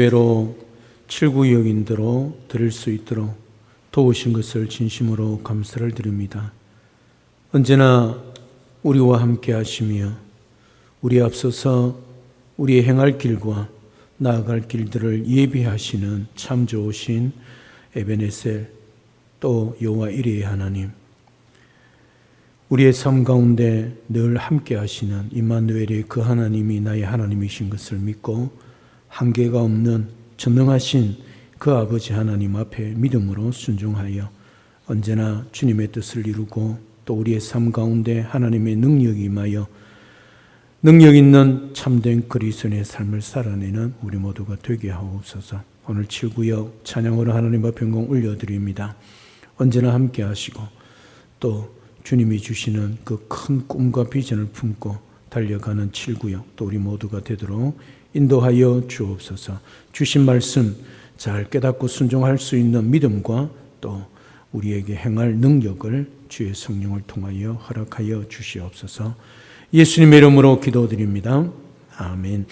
예배로 칠구역인대로 드릴 수 있도록 도우신 것을 진심으로 감사를 드립니다. 언제나 우리와 함께 하시며 우리 앞서서 우리의 행할 길과 나아갈 길들을 예비하시는 참 좋으신 에베네셀 또 여호와 이레의 하나님 우리의 삶 가운데 늘 함께 하시는 임마누엘의 그 하나님이 나의 하나님이신 것을 믿고 한계가 없는 전능하신 그 아버지 하나님 앞에 믿음으로 순종하여 언제나 주님의 뜻을 이루고 또 우리의 삶 가운데 하나님의 능력이 임하여 능력 있는 참된 그리스도의 삶을 살아내는 우리 모두가 되게 하옵소서. 오늘 7구역 찬양으로 하나님 앞에 영광 올려드립니다. 언제나 함께 하시고 또 주님이 주시는 그 큰 꿈과 비전을 품고 달려가는 7구역 또 우리 모두가 되도록 인도하여 주옵소서. 주신 말씀 잘 깨닫고 순종할 수 있는 믿음과 또 우리에게 행할 능력을 주의 성령을 통하여 허락하여 주시옵소서. 예수님의 이름으로 기도드립니다. 아멘.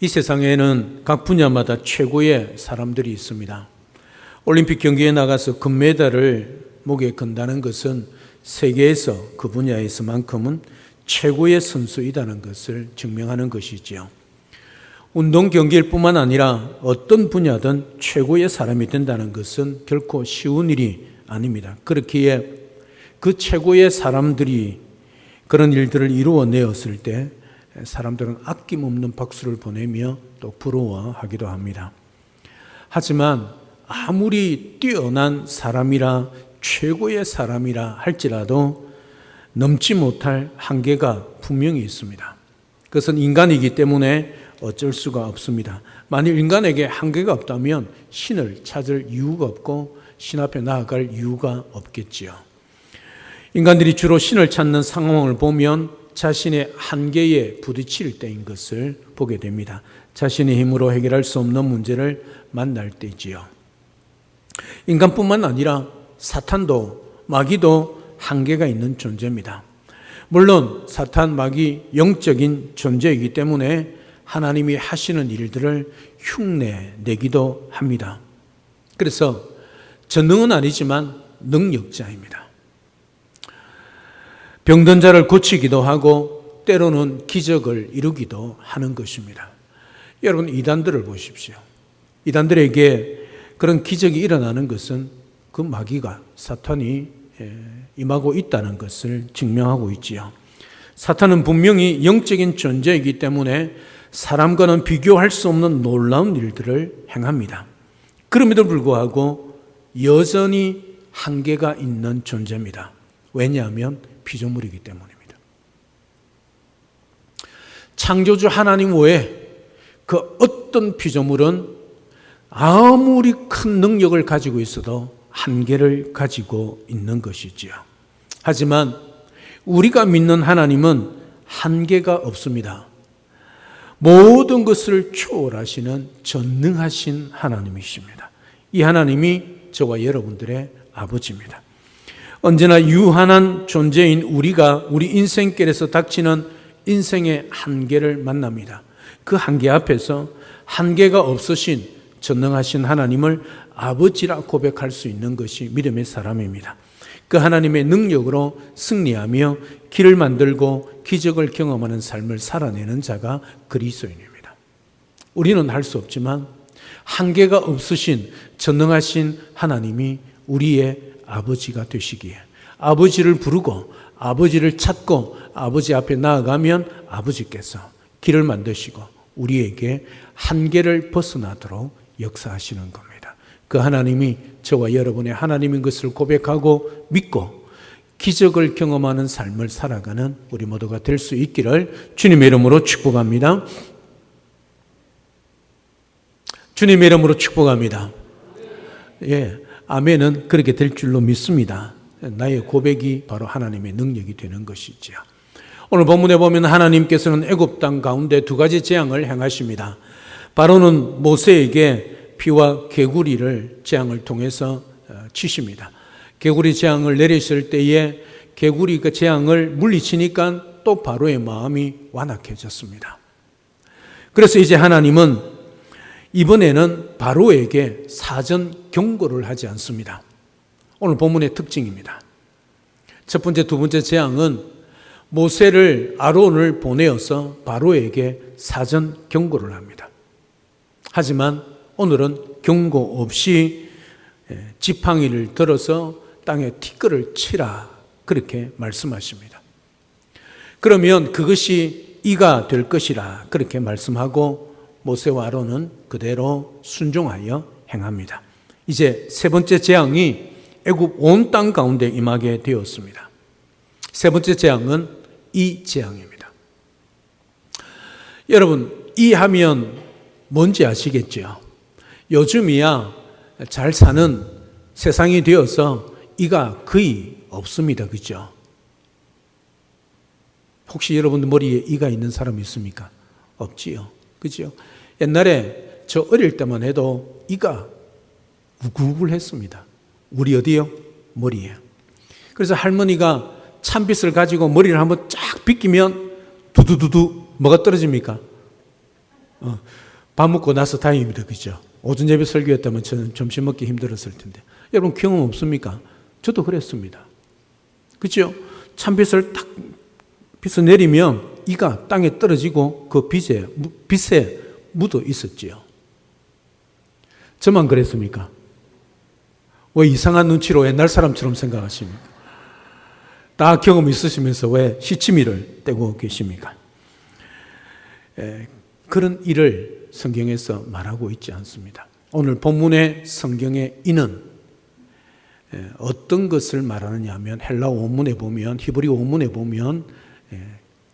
이 세상에는 각 분야마다 최고의 사람들이 있습니다. 올림픽 경기에 나가서 금메달을 목에 건다는 것은 세계에서 그 분야에서만큼은 최고의 선수이다는 것을 증명하는 것이지요. 운동 경기일 뿐만 아니라 어떤 분야든 최고의 사람이 된다는 것은 결코 쉬운 일이 아닙니다. 그렇기에 그 최고의 사람들이 그런 일들을 이루어내었을 때 사람들은 아낌없는 박수를 보내며 또 부러워하기도 합니다. 하지만 아무리 뛰어난 사람이라 최고의 사람이라 할지라도 넘지 못할 한계가 분명히 있습니다. 그것은 인간이기 때문에 어쩔 수가 없습니다. 만일 인간에게 한계가 없다면 신을 찾을 이유가 없고 신 앞에 나아갈 이유가 없겠지요. 인간들이 주로 신을 찾는 상황을 보면 자신의 한계에 부딪힐 때인 것을 보게 됩니다. 자신의 힘으로 해결할 수 없는 문제를 만날 때지요. 인간뿐만 아니라 사탄도 마귀도 한계가 있는 존재입니다. 물론 사탄 마귀 영적인 존재이기 때문에 하나님이 하시는 일들을 흉내 내기도 합니다. 그래서 전능은 아니지만 능력자입니다. 병든 자를 고치기도 하고 때로는 기적을 이루기도 하는 것입니다. 여러분 이단들을 보십시오. 이단들에게 그런 기적이 일어나는 것은 그 마귀가 사탄이 임하고 있다는 것을 증명하고 있지요. 사탄은 분명히 영적인 존재이기 때문에 사람과는 비교할 수 없는 놀라운 일들을 행합니다. 그럼에도 불구하고 여전히 한계가 있는 존재입니다. 왜냐하면 피조물이기 때문입니다. 창조주 하나님 외에 그 어떤 피조물은 아무리 큰 능력을 가지고 있어도 한계를 가지고 있는 것이지요. 하지만 우리가 믿는 하나님은 한계가 없습니다. 모든 것을 초월하시는 전능하신 하나님이십니다. 이 하나님이 저와 여러분들의 아버지입니다. 언제나 유한한 존재인 우리가 우리 인생길에서 닥치는 인생의 한계를 만납니다. 그 한계 앞에서 한계가 없으신 전능하신 하나님을 아버지라 고백할 수 있는 것이 믿음의 사람입니다. 그 하나님의 능력으로 승리하며 길을 만들고 기적을 경험하는 삶을 살아내는 자가 그리스도인입니다. 우리는 할 수 없지만 한계가 없으신 전능하신 하나님이 우리의 아버지가 되시기에 아버지를 부르고 아버지를 찾고 아버지 앞에 나아가면 아버지께서 길을 만드시고 우리에게 한계를 벗어나도록 역사하시는 겁니다. 그 하나님이 저와 여러분의 하나님인 것을 고백하고 믿고 기적을 경험하는 삶을 살아가는 우리 모두가 될 수 있기를 주님의 이름으로 축복합니다. 주님의 이름으로 축복합니다. 예, 아멘은 그렇게 될 줄로 믿습니다. 나의 고백이 바로 하나님의 능력이 되는 것이지요. 오늘 본문에 보면 하나님께서는 애굽 땅 가운데 두 가지 재앙을 행하십니다. 바로는 모세에게 피와 개구리를 재앙을 통해서 어, 치십니다. 개구리 재앙을 내리실 때에 개구리 그 재앙을 물리치니까 또 바로의 마음이 완악해졌습니다. 그래서 이제 하나님은 이번에는 바로에게 사전 경고를 하지 않습니다. 오늘 본문의 특징입니다. 첫 번째, 두 번째 재앙은 모세를 아론을 보내어서 바로에게 사전 경고를 합니다. 하지만 오늘은 경고 없이 예, 지팡이를 들어서 땅에 티끌을 치라 그렇게 말씀하십니다. 그러면 그것이 이가 될 것이라 그렇게 말씀하고 모세와 아론은 그대로 순종하여 행합니다. 이제 세 번째 재앙이 애굽 온 땅 가운데 임하게 되었습니다. 세 번째 재앙은 이 재앙입니다. 여러분, 이 하면 뭔지 아시겠죠? 요즘이야 잘 사는 세상이 되어서 이가 거의 없습니다. 그죠? 혹시 여러분들 머리에 이가 있는 사람 있습니까? 없지요. 그죠? 옛날에 저 어릴 때만 해도 이가 구글구글 했습니다. 우리 어디요? 머리에. 그래서 할머니가 찬빗을 가지고 머리를 한번 쫙 빗기면 두두두두 뭐가 떨어집니까? 어, 밥 먹고 나서 다행입니다. 그죠? 오전 예배 설교였다면 저는 점심 먹기 힘들었을 텐데. 여러분 경험 없습니까? 저도 그랬습니다. 그죠? 찬빗을 딱 빗어 내리면 이가 땅에 떨어지고 그 빗에, 빗에 묻어 있었지요. 저만 그랬습니까? 왜 이상한 눈치로 옛날 사람처럼 생각하십니까? 다 경험 있으시면서 왜 시치미를 떼고 계십니까? 에, 그런 일을 성경에서 말하고 있지 않습니다. 오늘 본문의 성경의 이는 어떤 것을 말하느냐 하면 헬라 원문에 보면 히브리 원문에 보면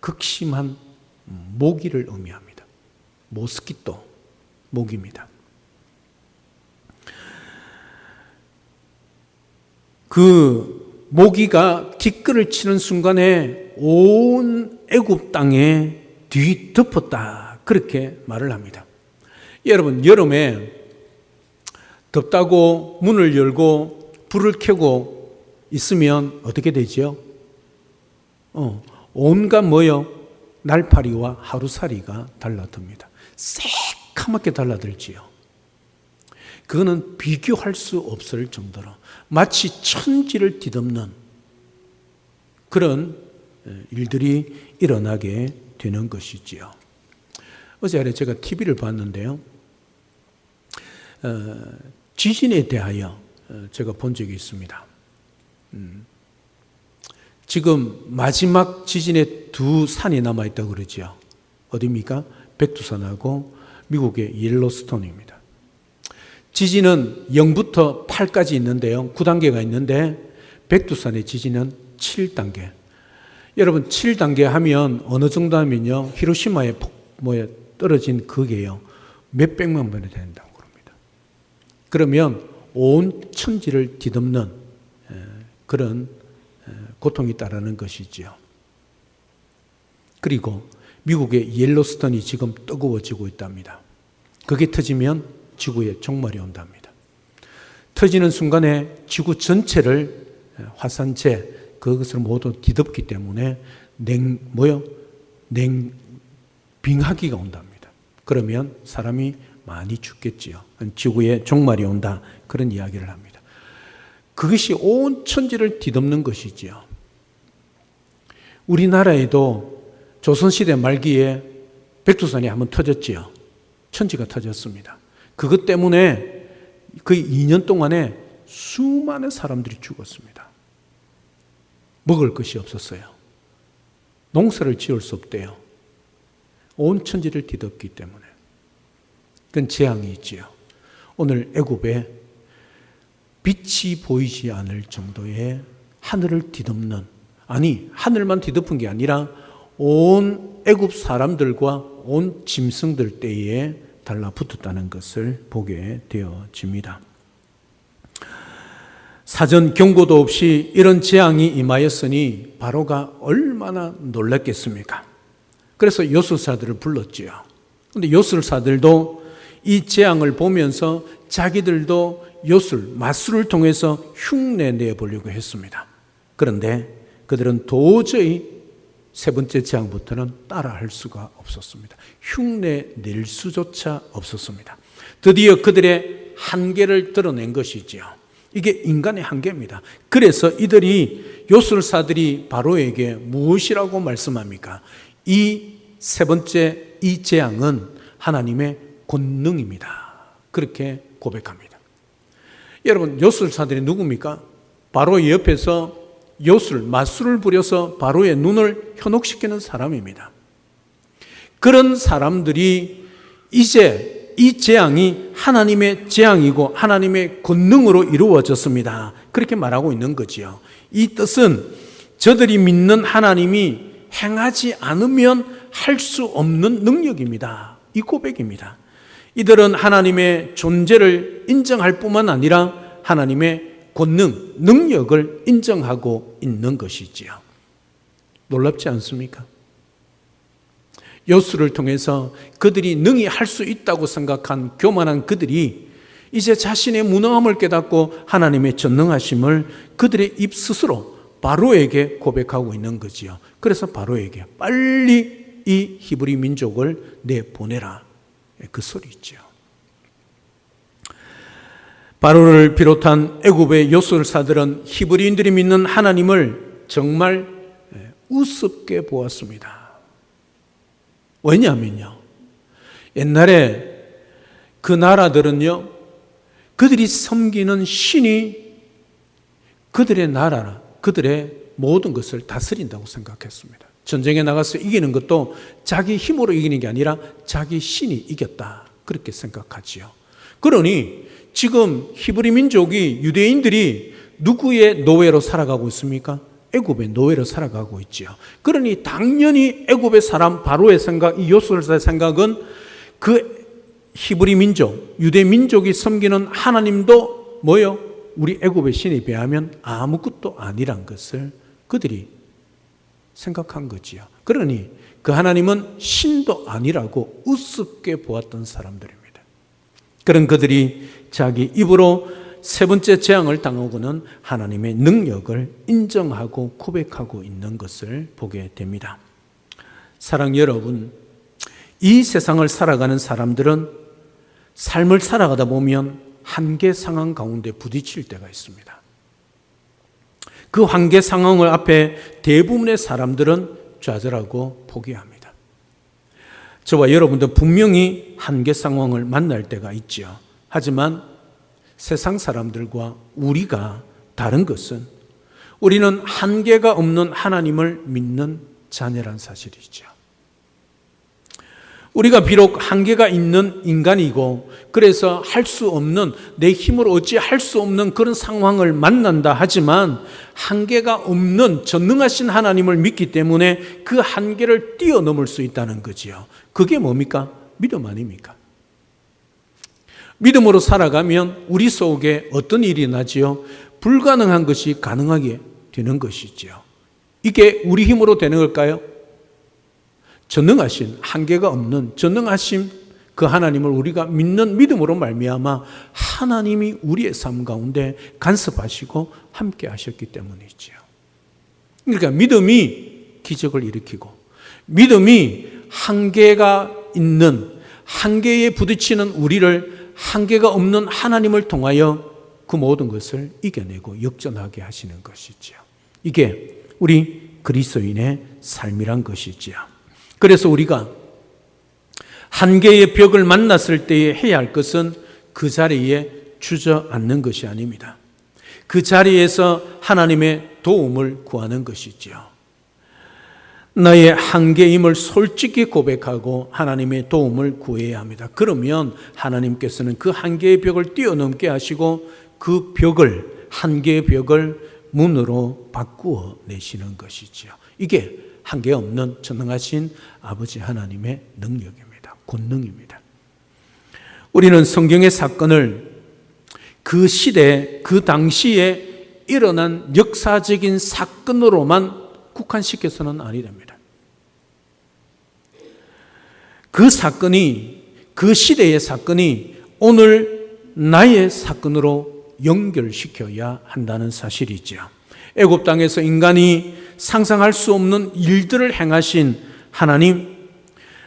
극심한 모기를 의미합니다. 모스키토 모기입니다. 그 모기가 티끌을 치는 순간에 온 애굽 땅에 뒤덮었다. 그렇게 말을 합니다. 여러분, 여름에 덥다고 문을 열고 불을 켜고 있으면 어떻게 되죠? 어, 온갖 뭐요? 날파리와 하루살이가 달라듭니다. 새카맣게 달라들지요. 그거는 비교할 수 없을 정도로 마치 천지를 뒤덮는 그런 일들이 일어나게 되는 것이지요. 어제 아래 제가 TV를 봤는데요. 어, 지진에 대하여 어, 제가 본 적이 있습니다. 음, 지금 마지막 지진에 두 산이 남아있다고 그러죠. 어디입니까? 백두산하고 미국의 옐로스톤입니다. 지진은 0부터 8까지 있는데요. 9단계가 있는데 백두산의 지진은 7단계. 여러분 7단계 하면 어느 정도 하면요. 히로시마에 폭, 뭐에 떨어진 그게요. 몇 백만 번이 된다고 그러면 온 천지를 뒤덮는 그런 고통이 있다라는 것이지요. 그리고 미국의 옐로스턴이 지금 뜨거워지고 있답니다. 그게 터지면 지구에 종말이 온답니다. 터지는 순간에 지구 전체를 화산재 그것을 모두 뒤덮기 때문에 냉 뭐요? 냉 빙하기가 온답니다. 그러면 사람이 많이 죽겠지요. 지구에 종말이 온다 그런 이야기를 합니다. 그것이 온 천지를 뒤덮는 것이지요. 우리나라에도 조선시대 말기에 백두산이 한번 터졌지요. 천지가 터졌습니다. 그것 때문에 그 2년 동안에 수많은 사람들이 죽었습니다. 먹을 것이 없었어요. 농사를 지을 수 없대요. 온 천지를 뒤덮기 때문에. 그건 재앙이 있지요. 오늘 애굽에 빛이 보이지 않을 정도의 하늘을 뒤덮는 아니 하늘만 뒤덮은 게 아니라 온 애굽 사람들과 온 짐승들 때에 달라붙었다는 것을 보게 되어집니다. 사전 경고도 없이 이런 재앙이 임하였으니 바로가 얼마나 놀랐겠습니까? 그래서 요술사들을 불렀지요. 근데 요술사들도 이 재앙을 보면서 자기들도 요술, 마술을 통해서 흉내 내보려고 했습니다. 그런데 그들은 도저히 세 번째 재앙부터는 따라할 수가 없었습니다. 흉내 낼 수조차 없었습니다. 드디어 그들의 한계를 드러낸 것이지요. 이게 인간의 한계입니다. 그래서 이들이 요술사들이 바로에게 무엇이라고 말씀합니까? 이 세 번째 이 재앙은 하나님의 권능입니다. 그렇게 고백합니다. 여러분, 요술사들이 누굽니까? 바로 옆에서 요술, 마술을 부려서 바로의 눈을 현혹시키는 사람입니다. 그런 사람들이 이제 이 재앙이 하나님의 재앙이고 하나님의 권능으로 이루어졌습니다. 그렇게 말하고 있는 거지요. 이 뜻은 저들이 믿는 하나님이 행하지 않으면 할 수 없는 능력입니다. 이 고백입니다. 이들은 하나님의 존재를 인정할 뿐만 아니라 하나님의 권능, 능력을 인정하고 있는 것이지요. 놀랍지 않습니까? 여수를 통해서 그들이 능히 할 수 있다고 생각한 교만한 그들이 이제 자신의 무능함을 깨닫고 하나님의 전능하심을 그들의 입 스스로 바로에게 고백하고 있는 거지요. 그래서 바로에게 빨리 이 히브리 민족을 내보내라. 그 소리 있죠. 바로를 비롯한 애굽의 요술사들은 히브리인들이 믿는 하나님을 정말 우습게 보았습니다. 왜냐하면요. 옛날에 그 나라들은요. 그들이 섬기는 신이 그들의 나라나 그들의 모든 것을 다스린다고 생각했습니다. 전쟁에 나가서 이기는 것도 자기 힘으로 이기는 게 아니라 자기 신이 이겼다. 그렇게 생각하지요. 그러니 지금 히브리 민족이 유대인들이 누구의 노예로 살아가고 있습니까? 애굽의 노예로 살아가고 있지요. 그러니 당연히 애굽의 사람 바로의 생각, 이 요술사의 생각은 그 히브리 민족, 유대 민족이 섬기는 하나님도 뭐요? 우리 애굽의 신에 비하면 아무것도 아니란 것을 그들이 생각한 거지요. 그러니 그 하나님은 신도 아니라고 우습게 보았던 사람들입니다. 그런 그들이 자기 입으로 세 번째 재앙을 당하고는 하나님의 능력을 인정하고 고백하고 있는 것을 보게 됩니다. 사랑 여러분, 이 세상을 살아가는 사람들은 삶을 살아가다 보면 한계 상황 가운데 부딪힐 때가 있습니다. 그 한계 상황을 앞에 대부분의 사람들은 좌절하고 포기합니다. 저와 여러분도 분명히 한계 상황을 만날 때가 있죠. 하지만 세상 사람들과 우리가 다른 것은 우리는 한계가 없는 하나님을 믿는 자녀란 사실이죠. 우리가 비록 한계가 있는 인간이고 그래서 할 수 없는 내 힘으로 어찌 할 수 없는 그런 상황을 만난다 하지만 한계가 없는 전능하신 하나님을 믿기 때문에 그 한계를 뛰어넘을 수 있다는 거지요. 그게 뭡니까? 믿음 아닙니까? 믿음으로 살아가면 우리 속에 어떤 일이 나지요? 불가능한 것이 가능하게 되는 것이지요. 이게 우리 힘으로 되는 걸까요? 전능하신 한계가 없는 전능하신 그 하나님을 우리가 믿는 믿음으로 말미암아 하나님이 우리의 삶 가운데 간섭하시고 함께 하셨기 때문이지요. 그러니까 믿음이 기적을 일으키고 믿음이 한계가 있는 한계에 부딪히는 우리를 한계가 없는 하나님을 통하여 그 모든 것을 이겨내고 역전하게 하시는 것이지요. 이게 우리 그리스도인의 삶이란 것이지요. 그래서 우리가 한계의 벽을 만났을 때에 해야 할 것은 그 자리에 주저앉는 것이 아닙니다. 그 자리에서 하나님의 도움을 구하는 것이지요. 나의 한계임을 솔직히 고백하고 하나님의 도움을 구해야 합니다. 그러면 하나님께서는 그 한계의 벽을 뛰어넘게 하시고 그 벽을, 한계의 벽을 문으로 바꾸어 내시는 것이지요. 이게 한계 없는 전능하신 아버지 하나님의 능력입니다. 권능입니다. 우리는 성경의 사건을 그 시대, 그 당시에 일어난 역사적인 사건으로만 국한시켜서는 아니 됩니다. 그 사건이, 그 시대의 사건이 오늘 나의 사건으로 연결시켜야 한다는 사실이죠. 애굽 땅에서 인간이 상상할 수 없는 일들을 행하신 하나님,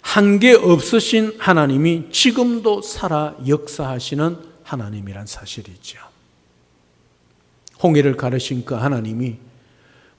한계 없으신 하나님이 지금도 살아 역사하시는 하나님이란 사실이죠. 홍해를 가르신 그 하나님이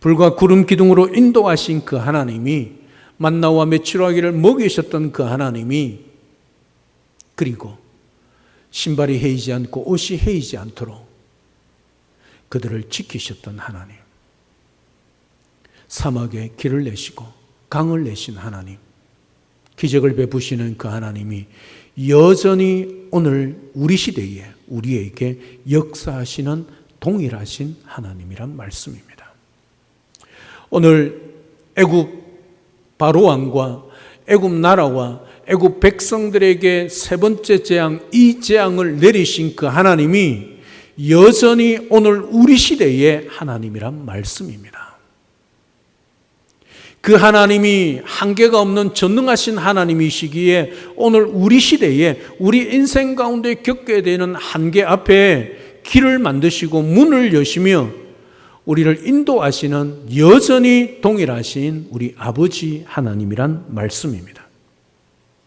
불과 구름 기둥으로 인도하신 그 하나님이 만나와 메추라기를 먹이셨던 그 하나님이 그리고 신발이 헤이지 않고 옷이 헤이지 않도록 그들을 지키셨던 하나님. 사막에 길을 내시고 강을 내신 하나님. 기적을 베푸시는 그 하나님이 여전히 오늘 우리 시대에 우리에게 역사하시는 동일하신 하나님이란 말씀입니다. 오늘 애굽 바로 왕과 애굽 나라와 애굽 백성들에게 세 번째 재앙 이 재앙을 내리신 그 하나님이 여전히 오늘 우리 시대의 하나님이란 말씀입니다. 그 하나님이 한계가 없는 전능하신 하나님이시기에 오늘 우리 시대에 우리 인생 가운데 겪게 되는 한계 앞에 길을 만드시고 문을 여시며 우리를 인도하시는 여전히 동일하신 우리 아버지 하나님이란 말씀입니다.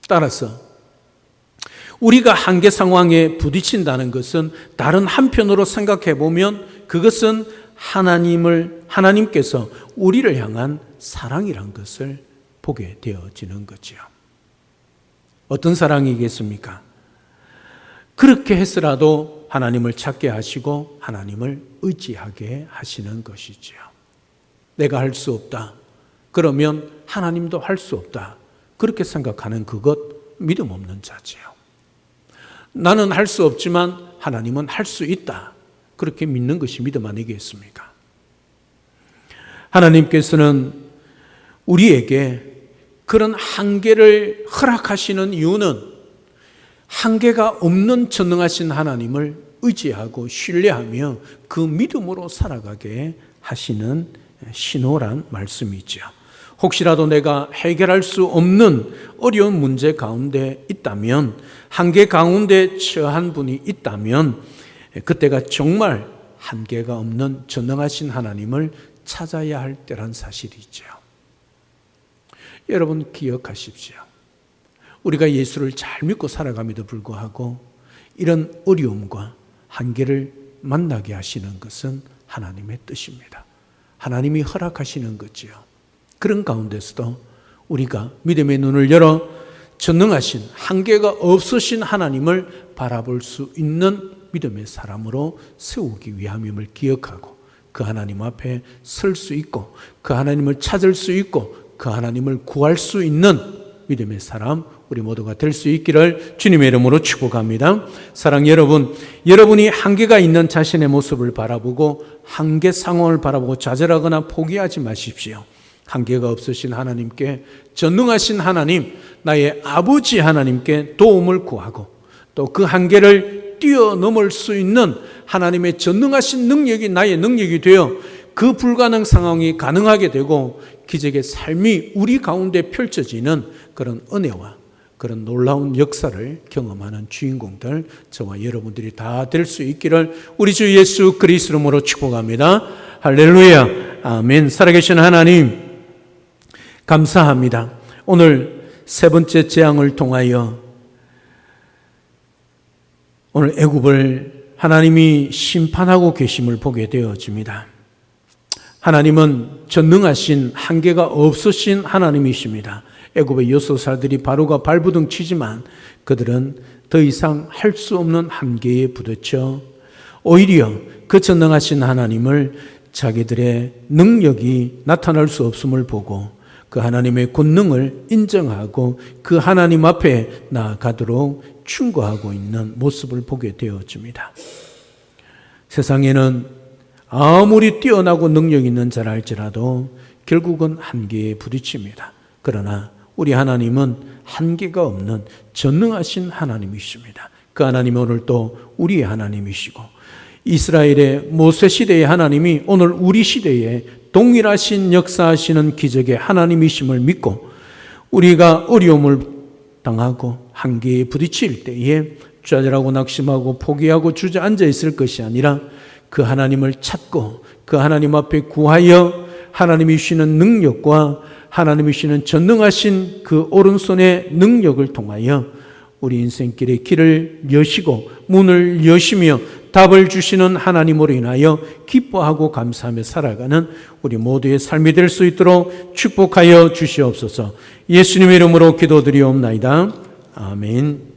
따라서 우리가 한계 상황에 부딪힌다는 것은 다른 한편으로 생각해 보면 그것은 하나님을 하나님께서 우리를 향한 사랑이란 것을 보게 되어지는 거지요. 어떤 사랑이겠습니까? 그렇게 했으라도 하나님을 찾게 하시고 하나님을 의지하게 하시는 것이지요. 내가 할 수 없다. 그러면 하나님도 할 수 없다. 그렇게 생각하는 그것 믿음 없는 자지요. 나는 할 수 없지만 하나님은 할 수 있다. 그렇게 믿는 것이 믿음 아니겠습니까? 하나님께서는 우리에게 그런 한계를 허락하시는 이유는 한계가 없는 전능하신 하나님을 의지하고 신뢰하며 그 믿음으로 살아가게 하시는 신호란 말씀이죠. 혹시라도 내가 해결할 수 없는 어려운 문제 가운데 있다면, 한계 가운데 처한 분이 있다면, 그때가 정말 한계가 없는 전능하신 하나님을 찾아야 할 때란 사실이죠. 여러분 기억하십시오. 우리가 예수를 잘 믿고 살아감에도 불구하고 이런 어려움과 한계를 만나게 하시는 것은 하나님의 뜻입니다. 하나님이 허락하시는 거지요. 그런 가운데서도 우리가 믿음의 눈을 열어 전능하신 한계가 없으신 하나님을 바라볼 수 있는 믿음의 사람으로 세우기 위함임을 기억하고 그 하나님 앞에 설 수 있고 그 하나님을 찾을 수 있고 그 하나님을 구할 수 있는 믿음의 사람 우리 모두가 될 수 있기를 주님의 이름으로 축복합니다. 사랑 여러분, 여러분이 한계가 있는 자신의 모습을 바라보고 한계 상황을 바라보고 좌절하거나 포기하지 마십시오. 한계가 없으신 하나님께 전능하신 하나님, 나의 아버지 하나님께 도움을 구하고 또 그 한계를 뛰어넘을 수 있는 하나님의 전능하신 능력이 나의 능력이 되어 그 불가능 상황이 가능하게 되고 기적의 삶이 우리 가운데 펼쳐지는 그런 은혜와 그런 놀라운 역사를 경험하는 주인공들 저와 여러분들이 다 될 수 있기를 우리 주 예수 그리스도로 축복합니다. 할렐루야. 아멘. 살아계신 하나님 감사합니다. 오늘 세 번째 재앙을 통하여 오늘 애굽을 하나님이 심판하고 계심을 보게 되어집니다. 하나님은 전능하신 한계가 없으신 하나님이십니다. 애굽의 여섯 살들이 바로가 발부둥 치지만 그들은 더 이상 할 수 없는 한계에 부딪혀 오히려 그 전능하신 하나님을 자기들의 능력이 나타날 수 없음을 보고 그 하나님의 권능을 인정하고 그 하나님 앞에 나아가도록 충고하고 있는 모습을 보게 되어집니다. 세상에는 아무리 뛰어나고 능력 있는 자라 할지라도 결국은 한계에 부딪힙니다. 그러나 우리 하나님은 한계가 없는 전능하신 하나님이십니다. 그 하나님은 오늘 또 우리의 하나님이시고 이스라엘의 모세 시대의 하나님이 오늘 우리 시대에 동일하신 역사하시는 기적의 하나님이심을 믿고 우리가 어려움을 당하고 한계에 부딪힐 때에 좌절하고 낙심하고 포기하고 주저앉아 있을 것이 아니라 그 하나님을 찾고 그 하나님 앞에 구하여 하나님이 주시는 능력과 하나님이시는 전능하신 그 오른손의 능력을 통하여 우리 인생길의 길을 여시고 문을 여시며 답을 주시는 하나님으로 인하여 기뻐하고 감사하며 살아가는 우리 모두의 삶이 될 수 있도록 축복하여 주시옵소서. 예수님의 이름으로 기도드리옵나이다. 아멘.